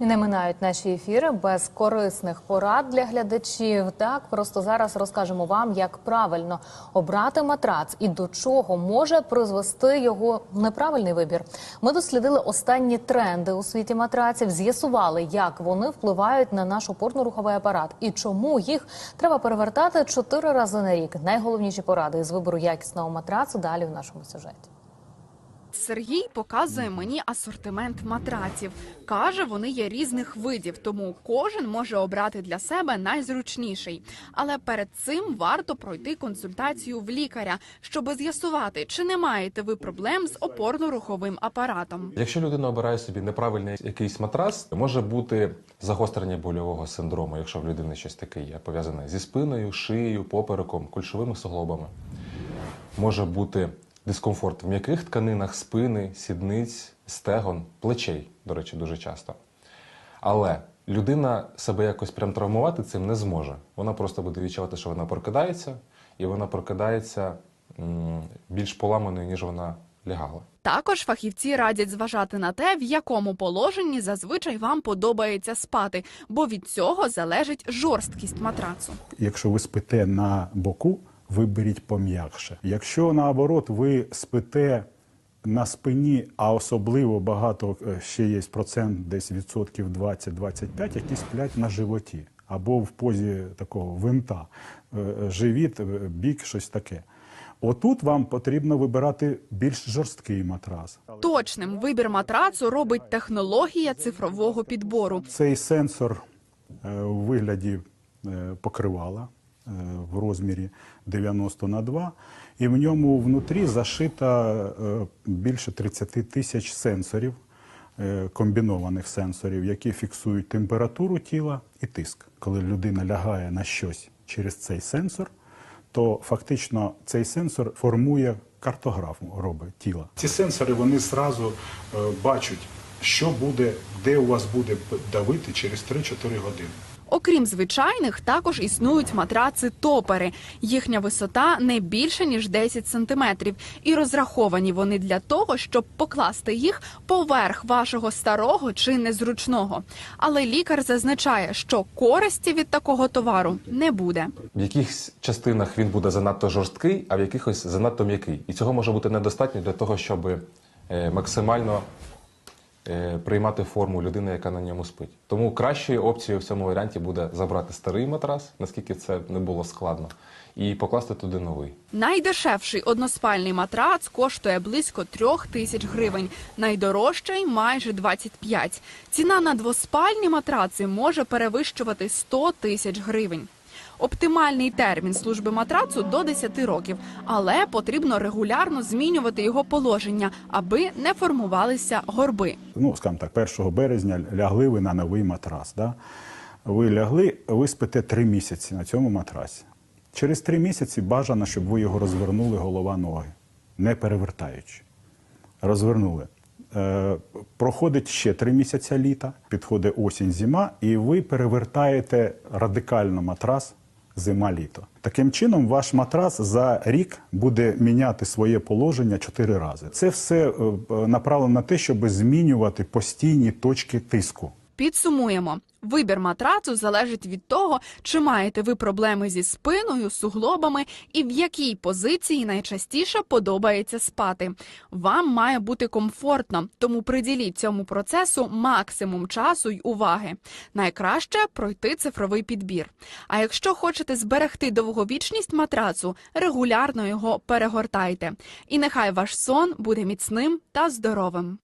Не минають наші ефіри без корисних порад для глядачів. Так просто зараз розкажемо вам, як правильно обрати матрац і до чого може призвести його неправильний вибір. Ми дослідили останні тренди у світі матраців, з'ясували, як вони впливають на наш опорно-руховий апарат і чому їх треба перевертати чотири рази на рік. Найголовніші поради з вибору якісного матрацу далі в нашому сюжеті. Сергій показує мені асортимент матраців. Каже, вони є різних видів, тому кожен може обрати для себе найзручніший. Але перед цим варто пройти консультацію в лікаря, щоб з'ясувати, чи не маєте ви проблем з опорно-руховим апаратом. Якщо людина обирає собі неправильний якийсь матрас, може бути загострення больового синдрому, якщо в людини щось таке є, пов'язане зі спиною, шиєю, попереком, кульшовими суглобами. Може бути дискомфорт в м'яких тканинах спини, сідниць, стегон, плечей, до речі, дуже часто. Але людина себе якось прям травмувати цим не зможе. Вона просто буде відчувати, що вона прокидається, і вона прокидається більш поламаною, ніж вона лягала. Також фахівці радять зважати на те, в якому положенні зазвичай вам подобається спати, бо від цього залежить жорсткість матрацу. Якщо ви спите на боку, виберіть пом'якше. Якщо наоборот ви спите на спині, а особливо багато е, ще є процент, десь відсотків 20-25, які сплять на животі або в позі такого винта, Е, е, живіт, бік, щось таке. Отут вам потрібно вибирати більш жорсткий матрас. Точним вибір матрацу робить технологія цифрового підбору. Цей сенсор у вигляді покривала в розмірі 90 на 2, і в ньому внутрі зашита е, більше 30 тисяч сенсорів, е, комбінованих сенсорів, які фіксують температуру тіла і тиск. Коли людина лягає на щось через цей сенсор, то фактично цей сенсор формує картограф робить тіла. Ці сенсори вони зразу е, бачать, що буде, де у вас буде давити через 3-4 години. Окрім звичайних, також існують матраци топери. Їхня висота не більше ніж 10 сантиметрів, і розраховані вони для того, щоб покласти їх поверх вашого старого чи незручного. Але лікар зазначає, що користі від такого товару не буде. В якихось частинах він буде занадто жорсткий, а в якихось занадто м'який. І цього може бути недостатньо для того, щоб е, максимально приймати форму людини, яка на ньому спить. Тому кращою опцією в цьому варіанті буде забрати старий матрас, наскільки це не було складно, і покласти туди новий. Найдешевший односпальний матрац коштує близько трьох тисяч гривень, найдорожчий майже 25. Ціна на двоспальні матраци може перевищувати 100 тисяч гривень. Оптимальний термін служби матрацу до 10 років, але потрібно регулярно змінювати його положення, аби не формувалися горби. Ну, скажімо так, 1 березня лягли ви на новий матрас. Да? Ви лягли, ви спите 3 місяці на цьому матрасі. Через 3 місяці бажано, щоб ви його розвернули голова-ноги, не перевертаючи. Розвернули. Е, проходить ще 3 місяці літа, підходить осінь, зима, і ви перевертаєте радикально матрас зима-літо. Таким чином, ваш матрас за рік буде міняти своє положення чотири рази. Це все е, е, направлено на те, щоб змінювати постійні точки тиску. Підсумуємо. Вибір матрацу залежить від того, чи маєте ви проблеми зі спиною, суглобами і в якій позиції найчастіше подобається спати. Вам має бути комфортно, тому приділіть цьому процесу максимум часу й уваги. Найкраще пройти цифровий підбір. А якщо хочете зберегти довговічність матрацу, регулярно його перегортайте. І нехай ваш сон буде міцним та здоровим.